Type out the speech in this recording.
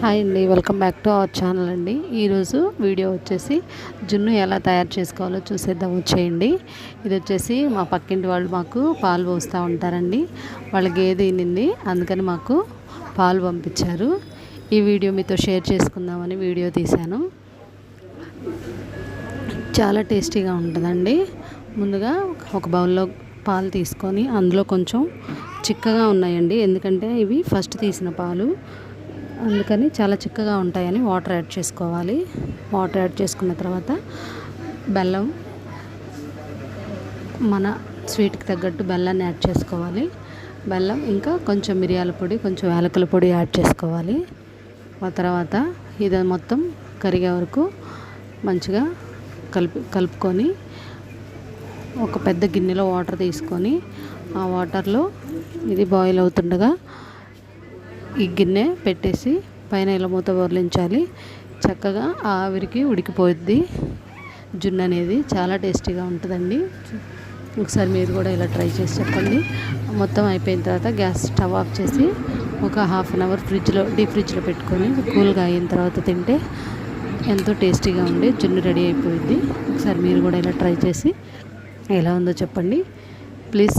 Hi అండి welcome back to our channel అండి. ఈరోజు వీడియో వచ్చేసి జున్ను ఎలా తయారు చేసుకోవాలో చూసేద్దాం వచ్చేయండి. ఇది వచ్చేసి మా పక్కింటి వాళ్ళు మాకు పాలు పోస్తూ ఉంటారండి. వాళ్ళ గేదె ఈనింది అందుకని మాకు పాలు పంపించారు. ఈ వీడియో మీతో షేర్ చేసుకుందామని వీడియో తీశాను. చాలా టేస్టీగా ఉంటుందండి. ముందుగా ఒక బౌల్లో పాలు తీసుకొని అందులో కొంచెం చిక్కగా ఉన్నాయండి. ఎందుకంటే ఇవి ఫస్ట్ తీసిన పాలు. అందుకని చాలా చిక్కగా ఉంటాయని వాటర్ యాడ్ చేసుకోవాలి. వాటర్ యాడ్ చేసుకున్న తర్వాత బెల్లం మన స్వీట్కి తగ్గట్టు బెల్లాన్ని యాడ్ చేసుకోవాలి. బెల్లం ఇంకా కొంచెం మిరియాల పొడి కొంచెం యాలకుల పొడి యాడ్ చేసుకోవాలి. ఆ తర్వాత ఇది మొత్తం కరిగే వరకు మంచిగా కలిపి కలుపుకొని ఒక పెద్ద గిన్నెలో వాటర్ తీసుకొని ఆ వాటర్లో ఇది బాయిల్ అవుతుండగా ఈ గిన్నె పెట్టేసి పైన ఇలా మూత బొర్లించాలి. చక్కగా ఆవిరికి ఉడికిపోద్ది జున్ను అనేది చాలా టేస్టీగా ఉంటుందండి. ఒకసారి మీరు కూడా ఇలా ట్రై చేసి చెప్పండి. మొత్తం అయిపోయిన తర్వాత గ్యాస్ స్టవ్ ఆఫ్ చేసి ఒక హాఫ్ అన్ అవర్ ఫ్రిడ్జ్లో డీప్ ఫ్రిడ్జ్లో పెట్టుకొని కూల్గా అయిన తర్వాత తింటే ఎంతో టేస్టీగా ఉండే జున్ను రెడీ అయిపోయింది ఒకసారి మీరు కూడా ఇలా ట్రై చేసి ఎలా ఉందో చెప్పండి. ప్లీజ్